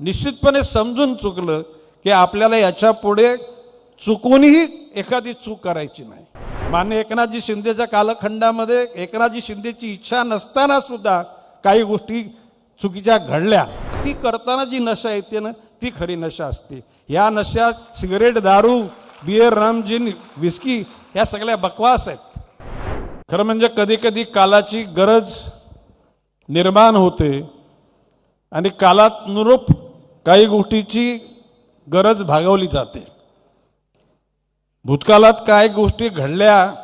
निश्चितपणे समजून चुकलं की आपल्याला याच्यापुढे चुकूनही एखादी चूक करायची नाही. मान्य एकनाथजी शिंदेच्या कालखंडामध्ये एकनाथजी शिंदेची इच्छा नसताना सुद्धा काही गोष्टी चुकीच्या घडल्या. ती करताना जी नशा येते ना ती खरी नशा असते. या नशात सिगरेट दारू बियर रामजीन विस्की या सगळ्या बकवास आहेत. खरं म्हणजे कधी कधी कालाची गरज निर्माण होते आणि कालानुरूप काही गोष्टीची गरज भागवली जाते. भूतकाळात काय गोष्टी घडल्या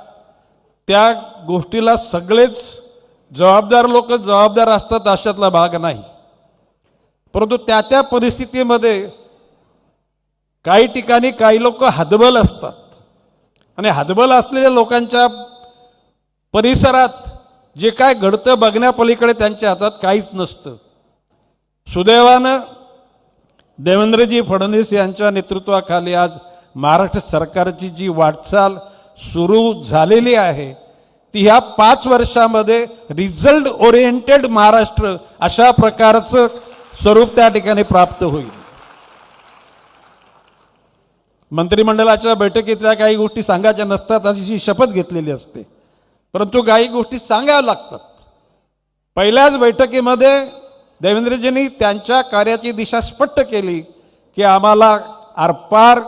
त्या गोष्टीला सगळेच जबाबदार लोक जबाबदार असतात अशातला भाग नाही. परंतु त्या त्या परिस्थितीमध्ये काही ठिकाणी काही लोक हदबल असतात. आणि हदबल असलेल्या लोकांच्या परिसरात जे काय घडतं बघण्यापलीकडे त्यांच्या हातात काहीच नसतं. सुदैवानं देवेंद्रजी फडणवीस यांच्या नेतृत्वाखाली आज महाराष्ट्र सरकारची जी वाटचाल सुरू झालेली आहे ती ह्या पाच वर्षामध्ये रिझल्ट ओरिएंटेड महाराष्ट्र अशा प्रकारचं स्वरूप त्या ठिकाणी प्राप्त होईल. मंत्रिमंडळाच्या बैठकीतल्या काही गोष्टी सांगायच्या नसतात अशी शपथ घेतलेली असते. परंतु काही गोष्टी सांगाव्या लागतात. पहिल्याच बैठकीमध्ये देवेंद्रजींनी त्यांच्या कार्याची दिशा स्पष्ट केली की आम्हाला आरपार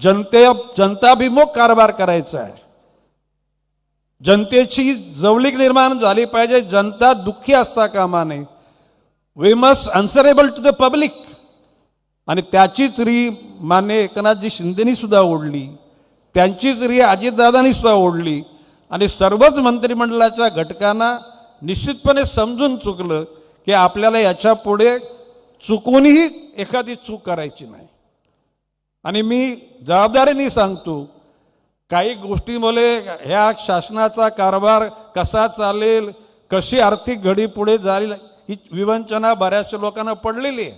जनते जनताभिमुख कारभार करायचा आहे. जनतेची जवळीक निर्माण झाली पाहिजे जनता दुःखी असता कामा नये. We must answerable to the public आणि त्याचीच री मान्य एकनाथजी शिंदेनी सुद्धा ओढली. त्यांचीच री अजितदादांनी सुद्धा ओढली. आणि सर्वच मंत्रिमंडळाच्या घटकांना निश्चितपणे समजून चुकलं की आपल्याला याच्यापुढे चुकूनही एखादी चूक करायची नाही. आणि मी जबाबदारीने सांगतो काही गोष्टीमुळे ह्या शासनाचा कारभार कसा चालेल कशी आर्थिक घडी पुढे जाईल ही विवंचना बऱ्याचशा लोकांना पडलेली आहे.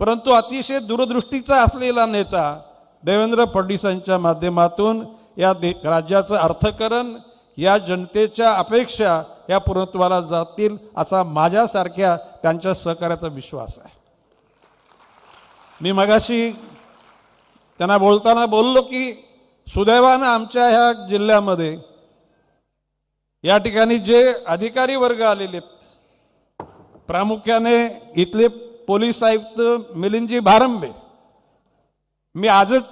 परंतु अतिशय दूरदृष्टीचा असलेला नेता देवेंद्र फडणवीसांच्या माध्यमातून या दे राज्याचं अर्थकरण या जनतेच्या अपेक्षा या पूर्णत्वाला जातील असा माझ्यासारख्या त्यांच्या सहकार्याचा विश्वास आहे. मी मगाशी त्यांना बोलताना बोललो की सुदैवानं आमच्या ह्या जिल्ह्यामध्ये या ठिकाणी जे अधिकारी वर्ग आलेले आहेत प्रामुख्याने इथले पोलीस आयुक्त मिलिंदजी भारंबे मी आजच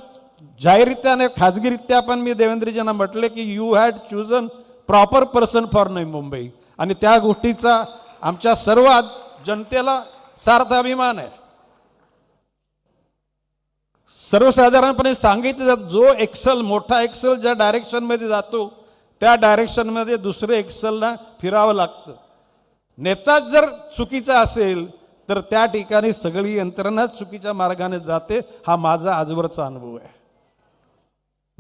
जाहीररित्या आणि खाजगीरित्या पण मी देवेंद्रजींना म्हटले की you had chosen proper person for Navi Mumbai. आणि त्या गोष्टीचा आमच्या सर्वात जनतेला सार्थ अभिमान आहे. सर्वसाधारणपणे सांगितलं जातं जो एक्सल मोठा एक्सल ज्या डायरेक्शनमध्ये जातो त्या डायरेक्शनमध्ये दुसरे एक्सलला फिरावं लागतं. नेताच जर चुकीचा असेल तर त्या ठिकाणी सगळी यंत्रणा चुकीच्या मार्गाने जाते हा माझा आजवरचा अनुभव आहे.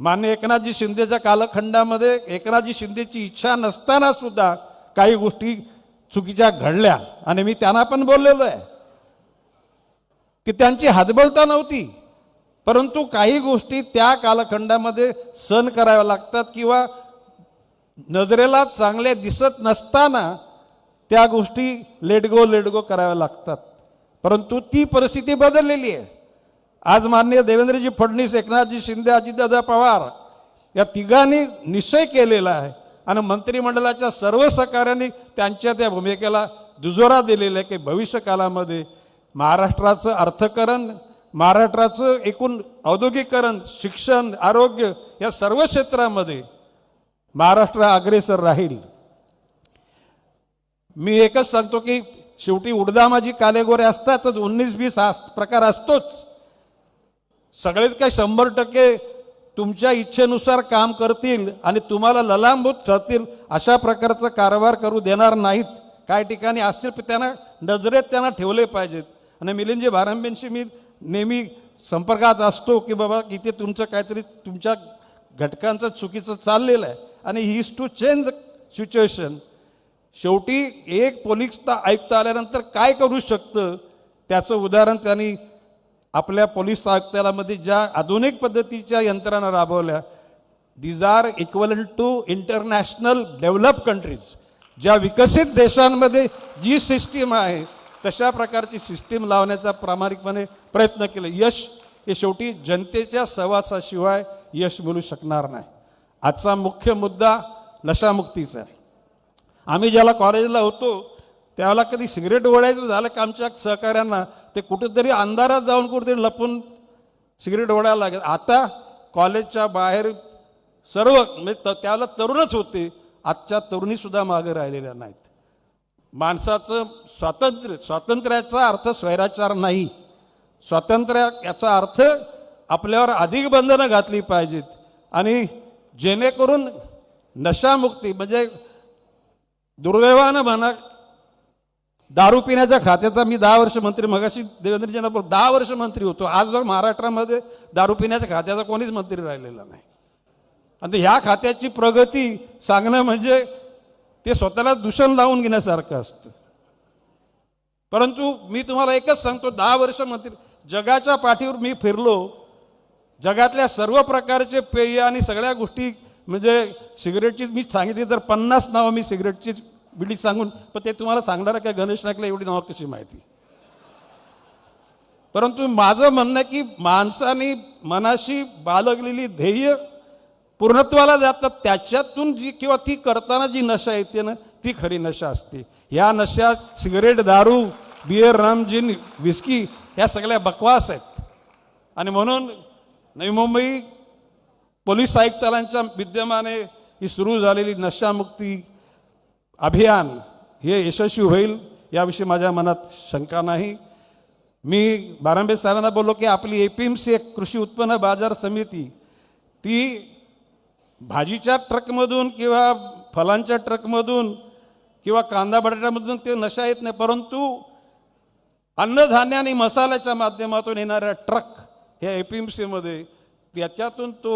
मान्य एकनाथजी शिंदेच्या कालखंडामध्ये एकनाथजी शिंदेची इच्छा नसताना सुद्धा काही गोष्टी चुकीच्या घडल्या. आणि मी त्यांना पण बोललेलो आहे की त्यांची हातबलता नव्हती परंतु काही गोष्टी त्या कालखंडामध्ये सहन कराव्या लागतात किंवा नजरेला चांगल्या दिसत नसताना त्या गोष्टी लेट गो गो कराव्या लागतात. परंतु ती परिस्थिती बदललेली आहे. आज माननीय देवेंद्रजी फडणवीस एकनाथजी शिंदे अजितदादा पवार या तिघांनी निश्चय केलेला आहे. आणि मंत्रिमंडळाच्या सर्व सहकार्यांनी त्यांच्या त्या भूमिकेला दुजोरा दिलेला आहे की भविष्य काळामध्ये महाराष्ट्राचं अर्थकरण महाराष्ट्राचं एकूण औद्योगिकरण शिक्षण आरोग्य या सर्व क्षेत्रामध्ये महाराष्ट्र अग्रेसर राहील. मी एकच सांगतो की शेवटी उडदामाजी कालेगोरे असतातच उन्नीस वीस प्रकार असतोच. सगळेच काही शंभर टक्के तुमच्या इच्छेनुसार काम करतील आणि तुम्हाला ललांबूत ठरतील अशा प्रकारचा कारभार करू देणार नाहीत. काही ठिकाणी असतील पण त्यांना नजरेत त्यांना ठेवले पाहिजेत. आणि मिलिंदजी भारांबेंशी मी नेहमी संपर्कात असतो की बाबा इथे तुमचं काहीतरी तुमच्या घटकांचं चुकीचं चाललेलं आहे. आणि he is to change situation. शेवटी एक पोलीस आयुक्त आल्यानंतर काय करू शकतं? त्याचं उदाहरण त्यांनी आपल्या पोलीस आयुक्तालयामध्ये ज्या आधुनिक पद्धतीच्या यंत्रणा राबवल्या these are equal to international develop countries ज्या विकसित देशांमध्ये जी सिस्टीम आहे तशा प्रकारची सिस्टीम लावण्याचा प्रामाणिकपणे प्रयत्न केला. यश हे शेवटी जनतेच्या सहवासाशिवाय यश मिळू शकणार नाही. आजचा मुख्य मुद्दा नशामुक्तीचा आहे. आम्ही ज्याला कॉलेजला होतो त्यावेळेला कधी सिगरेट ओढायचं झालं का आमच्या सहकाऱ्यांना ते कुठेतरी अंधारात जाऊन कुठेतरी लपून सिगरेट ओढायला लागेल. आता कॉलेजच्या बाहेर सर्व म्हणजे त- त्याला तरुणच होते. आजच्या तरुणीसुद्धा मागे राहिलेल्या नाहीत. माणसाचं स्वातंत्र्य स्वातंत्र्याचा अर्थ स्वैराचार नाही. स्वातंत्र्य याचा अर्थ आपल्यावर अधिक बंधनं घातली पाहिजेत. आणि जेणेकरून नशामुक्ती म्हणजे दुर्दैवानं म्हणा दारू पिण्याच्या खात्याचा मी दहा वर्ष मंत्री मगाशी देवेंद्रजींना बोल दहा वर्ष मंत्री होतो. आज जर महाराष्ट्रामध्ये दारू पिण्याच्या खात्याचा कोणीच मंत्री राहिलेला नाही. आणि ह्या खात्याची प्रगती सांगणं म्हणजे ते स्वतःला दूषण लावून घेण्यासारखं असतं. परंतु मी तुम्हाला एकच सांगतो दहा वर्ष मंत्री जगाच्या पाठीवर मी फिरलो जगातल्या सर्व प्रकारचे पेय आणि सगळ्या गोष्टी म्हणजे सिगरेटची मी सांगितली तर पन्नास नावं मी सिगरेटची बिल्डिंग सांगून पण ते तुम्हाला सांगणार का गणेश नाईकला एवढी नाव कशी माहिती? परंतु माझं म्हणणं आहे की माणसाने मनाशी बालगलेली ध्येय पूर्णत्वाला जातात त्याच्यातून जी किंवा ती करताना जी नशा येते ना ती खरी नशा असते. या नशा सिगरेट दारू बियर रम जिन विस्की ह्या सगळ्या बकवास आहेत. आणि म्हणून नवी मुंबई पोलीस आयुक्तालयांच्या विद्यमाने ही सुरू झालेली नशामुक्ती अभियान हे यशस्वी होईल याविषयी माझ्या मनात शंका नाही. मी बारांबे साहेबांना बोललो की आपली एपीएमसी एक कृषी उत्पन्न बाजार समिती ती भाजीच्या ट्रकमधून किंवा फलांच्या ट्रकमधून किंवा कांदा बटाट्यामधून ते नशा येत नाही परंतु अन्नधान्य आणि मसाल्याच्या माध्यमातून येणाऱ्या ट्रक ह्या एपीएमसी मध्ये त्याच्यातून तो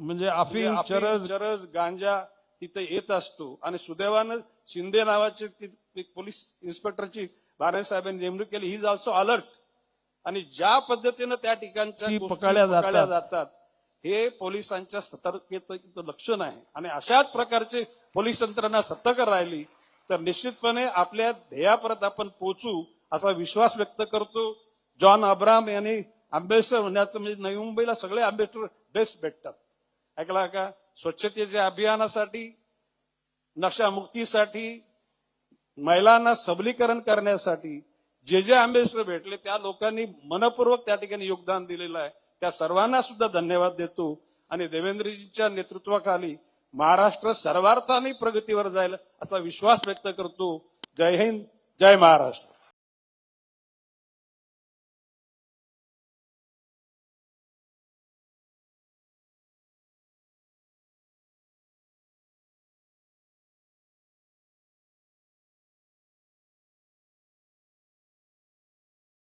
म्हणजे अफीम चरस चरस गांजा तिथे येत असतो. आणि सुदैवानं शिंदे नावाचे पोलीस इन्स्पेक्टरची बारे साहेबांनी नेमणूक केली. ही ऑल्सो अलर्ट आणि ज्या पद्धतीनं त्या ठिकाणच्या पकडल्या जातात. हे पोलिसांच्या सतर्कतेचं लक्षण आहे. आणि अशाच प्रकारचे पोलीस यंत्रणा सतर्क राहिली तर निश्चितपणे आपल्या ध्येयापर्यंत आपण पोहोचू असा विश्वास व्यक्त करतो. जॉन अब्राम यांनी अँबेसिडर होण्याचं म्हणजे नवी मुंबईला सगळे अँबेसिडर बेस्ट भेटतात. ऐकला का? स्वच्छतेच्या अभियानासाठी नशामुक्तीसाठी महिलांना सबलीकरण करण्यासाठी जे जे आंबेडकर भेटले त्या लोकांनी मनपूर्वक त्या ठिकाणी योगदान दिलेलं आहे. त्या सर्वांना सुद्धा धन्यवाद देतो. आणि देवेंद्रजींच्या नेतृत्वाखाली महाराष्ट्र सर्वार्थाने प्रगतीवर जाईल असा विश्वास व्यक्त करतो. जय हिंद जय महाराष्ट्र.